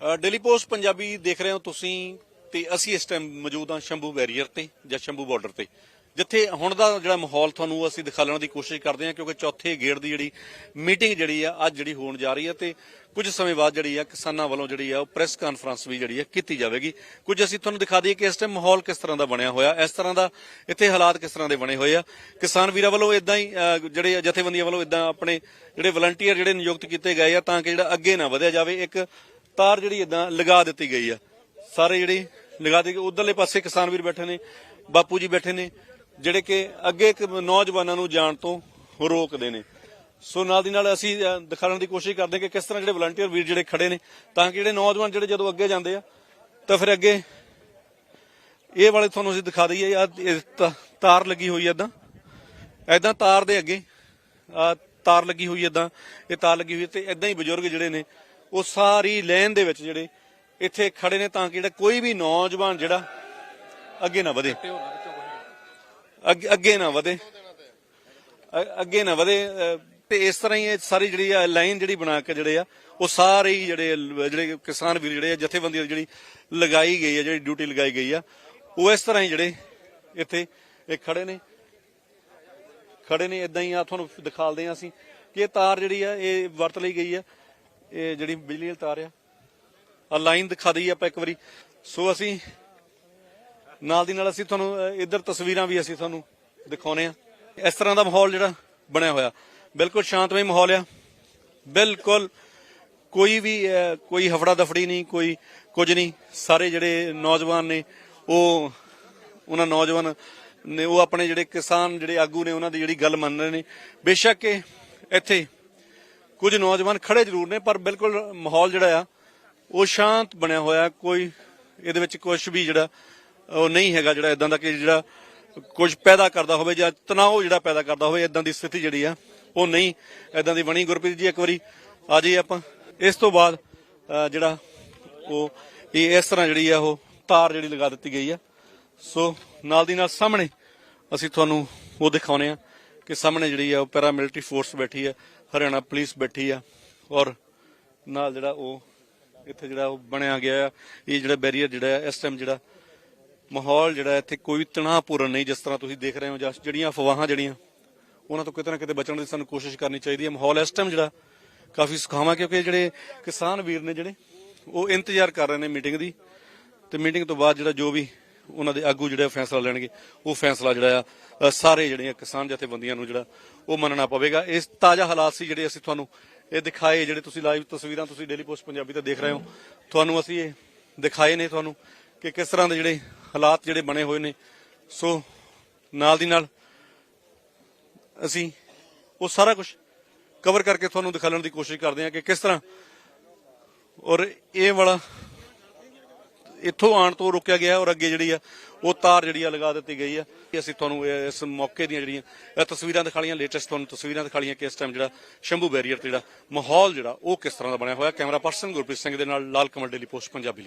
Daily post Punjabi ਦੇਖ ਰਹੇ ਹੋ ਤੁਸੀਂ ਤੇ ਅਸੀਂ ਇਸ ਟਾਈਮ ਮੌਜੂਦ ਹਾਂ ਸ਼ੰਭੂ ਬੈਰੀਅਰ ਤੇ ਜਾਂ ਸ਼ੰਭੂ ਬਾਰਡਰ ਤੇ, ਜਿੱਥੇ ਹੁਣ ਦਾ ਜਿਹੜਾ ਮਾਹੌਲ ਤੁਹਾਨੂੰ ਅਸੀਂ ਦਿਖਾਉਣ ਦੀ ਕੋਸ਼ਿਸ਼ ਕਰਦੇ ਹਾਂ ਕਿਉਂਕਿ ਚੌਥੇ ਗੇੜ ਦੀ ਜਿਹੜੀ ਮੀਟਿੰਗ ਜਿਹੜੀ ਆ, ਅੱਜ ਜਿਹੜੀ ਹੋਣ ਜਾ ਰਹੀ ਹੈ ਤੇ ਕੁਝ ਸਮੇਂ ਬਾਅਦ ਜਿਹੜੀ ਆ ਕਿਸਾਨਾਂ ਵੱਲੋਂ ਜਿਹੜੀ ਆ ਉਹ ਪ੍ਰੈਸ ਕਾਨਫਰੰਸ ਵੀ ਜਿਹੜੀ ਆ ਕੀਤੀ ਜਾਵੇਗੀ। ਕੁਝ ਅਸੀਂ ਤੁਹਾਨੂੰ ਦਿਖਾ ਦਈਏ ਕਿ ਇਸ ਟਾਈਮ ਮਾਹੌਲ ਕਿਸ ਤਰ੍ਹਾਂ ਦਾ ਬਣਿਆ ਹੋਇਆ, ਇਸ ਤਰ੍ਹਾਂ ਦਾ ਇੱਥੇ ਹਾਲਾਤ ਕਿਸ ਤਰ੍ਹਾਂ ਦੇ ਬਣੇ ਹੋਏ ਆ। ਕਿਸਾਨ ਵੀਰਾਂ ਵੱਲੋਂ ਇਦਾਂ ਹੀ ਜਿਹੜੇ ਜਥੇਬੰਦੀਆਂ ਵੱਲੋਂ ਇਦਾਂ ਆਪਣੇ ਜਿਹੜੇ ਵਲੰਟੀਅਰ ਜਿਹੜੇ ਨਿਯੁਕਤ ਕੀਤੇ ਗਏ ਆ ਤਾਂ ਕਿ ਜਿਹੜਾ ਅੱਗੇ ਨਾ ਵਧਿਆ ਜਾਵੇ। ਇੱਕ ਤਾਰ ਜਿਹੜੀ ਇਦਾਂ ਲਗਾ ਦਿੱਤੀ ਗਈ ਆ। ਸਾਰੇ ਜਿਹੜੀ ਲਗਾ ਦਿੱਤੀ ਉਧਰਲੇ ਪਾਸੇ ਕਿਸਾਨ ਵੀਰ ਬੈਠੇ ਨੇ, ਬਾਪੂ ਜੀ ਬੈਠੇ ਨੇ, ਜਿਹੜੇ ਕਿ ਅੱਗੇ ਨੌਜਵਾਨਾਂ ਨੂੰ ਜਾਣ ਤੋਂ ਰੋਕਦੇ ਨੇ। ਸੋ ਨਾਲ ਦੀ ਨਾਲ ਅਸੀਂ ਦਿਖਾਉਣ ਦੀ ਕੋਸ਼ਿਸ਼ ਕਰਦੇ ਹਾਂ ਕਿ ਕਿਸ ਤਰ੍ਹਾਂ ਜਿਹੜੇ ਵਲੰਟੀਅਰ ਵੀਰ ਜਿਹੜੇ ਖੜੇ ਨੇ, ਤਾਂ ਕਿ ਜਿਹੜੇ ਨੌਜਵਾਨ ਜਿਹੜੇ ਜਦੋਂ ਅੱਗੇ ਜਾਂਦੇ ਆ, ਤਾਂ ਫਿਰ ਅੱਗੇ ਇਹ ਵਾਲੇ ਤੁਹਾਨੂੰ ਅਸੀਂ ਦਿਖਾ ਦਈਏ, ਆ ਤਾਰ ਲੱਗੀ ਹੋਈ ਐ ਇਦਾਂ ਐਦਾਂ ਤਾਰ ਦੇ ਅੱਗੇ, ਆ, ਤਾਰ ਲੱਗੀ ਹੋਈ ਐਦਾਂ ਇਹ ਤਾਰ ਲੱਗੀ ਹੋਈ ਹੈ ਤੇ ਐਦਾਂ ਹੀ ਬਜ਼ੁਰਗ ਜਿਹੜੇ ਨੇ ਉਹ ਸਾਰੀ ਲਾਈਨ ਦੇ ਵਿੱਚ ਜਿਹੜੇ ਇੱਥੇ ਖੜੇ ਨੇ ਤਾਂ ਕਿ ਜਿਹੜਾ ਕੋਈ ਵੀ ਨੌਜਵਾਨ ਜਿਹੜਾ ਅੱਗੇ ਨਾ ਵਧੇ। ਅੱਗੇ ਅੱਗੇ ਨਾ ਵਧੇ। ਅੱਗੇ ਨਾ ਵਧੇ ਤੇ ਇਸ ਤਰ੍ਹਾਂ ਹੀ ਇਹ ਸਾਰੀ ਜਿਹੜੀ ਆ ਲਾਈਨ ਜਿਹੜੀ ਬਣਾ ਕੇ ਜਿਹੜੇ ਆ, ਉਹ ਸਾਰੇ ਹੀ ਜਿਹੜੇ ਜਿਹੜੇ ਕਿਸਾਨ ਵੀਰ ਜਿਹੜੇ ਆ ਜਥੇਬੰਦੀ ਜਿਹੜੀ ਲਗਾਈ ਗਈ ਆ, ਜਿਹੜੀ ਡਿਊਟੀ ਲਗਾਈ ਗਈ ਆ, ਉਹ ਇਸ ਤਰ੍ਹਾਂ ਹੀ ਜਿਹੜੇ ਇੱਥੇ ਇਹ ਖੜੇ ਨੇ। ਖੜੇ ਨੇ ਇਦਾਂ ਹੀ ਆ, ਤੁਹਾਨੂੰ ਦਿਖਾਲਦੇ ਆ ਅਸੀਂ ਕਿ ਇਹ ਤਾਰ ਜਿਹੜੀ ਆ, ਇਹ ਵਰਤ ਲਈ ਗਈ ਆ। ਇਹ ਜਿਹੜੀ ਬਿਜਲੀ ਵਾਲੀ ਤਾਰ ਆ ਆ ਲਾਈਨ ਦਿਖਾ ਦਈ ਆਪਾਂ ਇੱਕ ਵਾਰੀ। ਸੋ ਅਸੀਂ ਨਾਲ ਦੀ ਨਾਲ ਅਸੀਂ ਤੁਹਾਨੂੰ ਇੱਧਰ ਤਸਵੀਰਾਂ ਵੀ ਅਸੀਂ ਤੁਹਾਨੂੰ ਦਿਖਾਉਨੇ ਆ। ਇਸ ਤਰ੍ਹਾਂ ਦਾ ਮਾਹੌਲ ਜਿਹੜਾ ਬਣਿਆ ਹੋਇਆ। ਬਿਲਕੁਲ ਸ਼ਾਂਤਮਈ ਮਾਹੌਲ ਆ। ਬਿਲਕੁਲ ਕੋਈ ਵੀ ਕੋਈ ਹਫੜਾ ਦਫੜੀ ਨਹੀਂ, ਕੋਈ ਕੁਝ ਨਹੀਂ। ਸਾਰੇ ਜਿਹੜੇ ਨੌਜਵਾਨ ਨੇ, ਉਹ, ਉਹਨਾਂ ਨੌਜਵਾਨ ਨੇ, ਉਹ ਆਪਣੇ ਜਿਹੜੇ ਕਿਸਾਨ ਜਿਹੜੇ ਆਗੂ ਨੇ, ਉਹਨਾਂ ਦੀ ਜਿਹੜੀ ਗੱਲ ਮੰਨ ਰਹੇ ਨੇ। ਬੇਸ਼ੱਕ ਇਹ ਇੱਥੇ ਕੁਝ ਨੌਜਵਾਨ ਖੜੇ ਜ਼ਰੂਰ ਨੇ, ਪਰ ਬਿਲਕੁਲ ਮਾਹੌਲ ਜਿਹੜਾ ਆ, ਉਹ ਸ਼ਾਂਤ ਬਣਿਆ ਹੋਇਆ, ਕੋਈ ਇਹਦੇ ਵਿੱਚ ਕੁਝ ਵੀ ਜਿਹੜਾ, ਉਹ ਨਹੀਂ ਹੈਗਾ ਜਿਹੜਾ ਇਦਾਂ ਦਾ ਕਿ ਜਿਹੜਾ ਕੁਝ ਪੈਦਾ ਕਰਦਾ ਹੋਵੇ ਜਾਂ ਤਣਾਅ ਜਿਹੜਾ ਪੈਦਾ ਕਰਦਾ ਹੋਵੇ ਇਦਾਂ ਦੀ ਸਥਿਤੀ ਜਿਹੜੀ ਆ, ਉਹ ਨਹੀਂ ਇਦਾਂ ਦੀ ਬਣੀ। ਗੁਰਪ੍ਰੀਤ ਜੀ, ਇੱਕ ਵਾਰੀ ਆ ਜਾਈਏ ਆਪਾਂ। ਇਸ ਤੋਂ ਬਾਅਦ ਜਿਹੜਾ ਉਹ, ਇਹ ਇਸ ਤਰ੍ਹਾਂ ਜਿਹੜੀ ਆ, ਉਹ ਤਾਰ ਜਿਹੜੀ ਲਗਾ ਦਿੱਤੀ ਗਈ ਆ। ਸੋ, ਨਾਲ ਦੀ ਨਾਲ ਸਾਹਮਣੇ ਅਸੀਂ ਤੁਹਾਨੂੰ ਉਹ ਦਿਖਾਉਨੇ ਆ। ਕਿ ਸਾਹਮਣੇ ਜਿਹੜੀ ਆ ਉਹ ਪੈਰਾਮਿਲਟਰੀ ਫੋਰਸ ਬੈਠੀ ਆ, ਹਰਿਆਣਾ ਪੁਲਿਸ ਬੈਠੀ ਆ ਔਰ ਨਾਲ ਜਿਹੜਾ ਉਹ ਇੱਥੇ ਜਿਹੜਾ ਉਹ ਬਣਿਆ ਗਿਆ ਆ, ਇਹ ਜਿਹੜਾ ਬੈਰੀਅਰ ਜਿਹੜਾ ਇਸ ਟਾਈਮ ਜਿਹੜਾ ਮਾਹੌਲ ਜਿਹੜਾ ਇੱਥੇ ਕੋਈ ਤਣਾਅਪੂਰਨ ਨਹੀਂ ਜਿਸ ਤਰ੍ਹਾਂ ਤੁਸੀਂ ਦੇਖ ਰਹੇ ਹੋ ਜਾਂ ਜਿਹੜੀਆਂ ਅਫਵਾਹਾਂ ਜਿਹੜੀਆਂ, ਉਹਨਾਂ ਤੋਂ ਕਿਤੇ ਨਾ ਕਿਤੇ ਬਚਣ ਦੀ ਸਾਨੂੰ ਕੋਸ਼ਿਸ਼ ਕਰਨੀ ਚਾਹੀਦੀ ਹੈ ਮਾਹੌਲ ਇਸ ਟਾਈਮ ਜਿਹੜਾ ਕਾਫੀ ਸੁਖਾਵਾਂ ਕਿਉਂਕਿ ਜਿਹੜੇ ਕਿਸਾਨ ਵੀਰ ਨੇ ਜਿਹੜੇ, ਉਹ ਇੰਤਜ਼ਾਰ ਕਰ ਰਹੇ ਨੇ ਮੀਟਿੰਗ ਦੀ ਤੇ ਮੀਟਿੰਗ ਤੋਂ ਬਾਅਦ ਜਿਹੜਾ ਜੋ ਵੀ ਉਹਨਾਂ ਦੇ ਆਗੂ ਜਿਹੜੇ ਫੈਸਲਾ ਲੈਣਗੇ, ਉਹ ਫੈਸਲਾ ਜਿਹੜਾ ਆ ਸਾਰੇ ਜਿਹੜੀਆਂ ਕਿਸਾਨ ਜਥੇਬੰਦੀਆਂ ਨੂੰ ਜਿਹੜਾ, ਉਹ ਮੰਨਣਾ ਪਵੇਗਾ। ਇਸ ਤਾਜ਼ਾ ਹਾਲਾਤ ਸੀ ਜਿਹੜੇ ਅਸੀਂ ਤੁਹਾਨੂੰ ਇਹ ਦਿਖਾਏ, ਜਿਹੜੇ ਤੁਸੀਂ ਲਾਈਵ ਤਸਵੀਰਾਂ ਤੁਸੀਂ ਡੇਲੀ ਪੋਸਟ ਪੰਜਾਬੀ ਤੇ ਦੇਖ ਰਹੇ ਹੋ। ਤੁਹਾਨੂੰ ਅਸੀਂ ਇਹ ਦਿਖਾਏ ਨੇ ਤੁਹਾਨੂੰ ਕਿ ਕਿਸ ਤਰ੍ਹਾਂ ਦੇ ਜਿਹੜੇ ਹਾਲਾਤ ਜਿਹੜੇ ਬਣੇ ਹੋਏ ਨੇ। ਸੋ, ਨਾਲ ਦੀ ਨਾਲ ਅਸੀਂ ਉਹ ਸਾਰਾ ਕੁਝ ਕਵਰ ਕਰਕੇ ਤੁਹਾਨੂੰ ਦਿਖਾਉਣ ਦੀ ਕੋਸ਼ਿਸ਼ ਕਰਦੇ ਹਾਂ ਕਿ ਕਿਸ ਤਰ੍ਹਾਂ ਔਰ ਇਹ ਵਾਲਾ ਇੱਥੋਂ ਆਉਣ ਤੋਂ ਰੋਕਿਆ ਗਿਆ ਔਰ ਅੱਗੇ ਜਿਹੜੀ ਆ, ਉਹ ਤਾਰ ਜਿਹੜੀ ਆ ਲਗਾ ਦਿੱਤੀ ਗਈ ਆ। ਅਸੀਂ ਤੁਹਾਨੂੰ ਇਸ ਮੌਕੇ ਦੀਆਂ ਜਿਹੜੀਆਂ ਤਸਵੀਰਾਂ ਦਿਖਾਲੀਆਂ ਲੇਟੈਸਟ ਤੁਹਾਨੂੰ ਤਸਵੀਰਾਂ ਦਿਖਾਲੀਆਂ ਕਿ ਇਸ ਟਾਈਮ ਜਿਹੜਾ ਸ਼ੰਭੂ ਬੈਰੀਅਰ ਤੇ ਜਿਹੜਾ ਮਾਹੌਲ ਜਿਹੜਾ, ਉਹ ਕਿਸ ਤਰ੍ਹਾਂ ਦਾ ਬਣਿਆ ਹੋਇਆ। ਕੈਮਰਾ ਪਰਸਨ ਗੁਰਪ੍ਰੀਤ ਸਿੰਘ ਦੇ ਨਾਲ ਲਾਲ ਕਮਲ ਡੇਲੀ ਪੋਸਟ ਪੰਜਾਬੀ ਲਈ।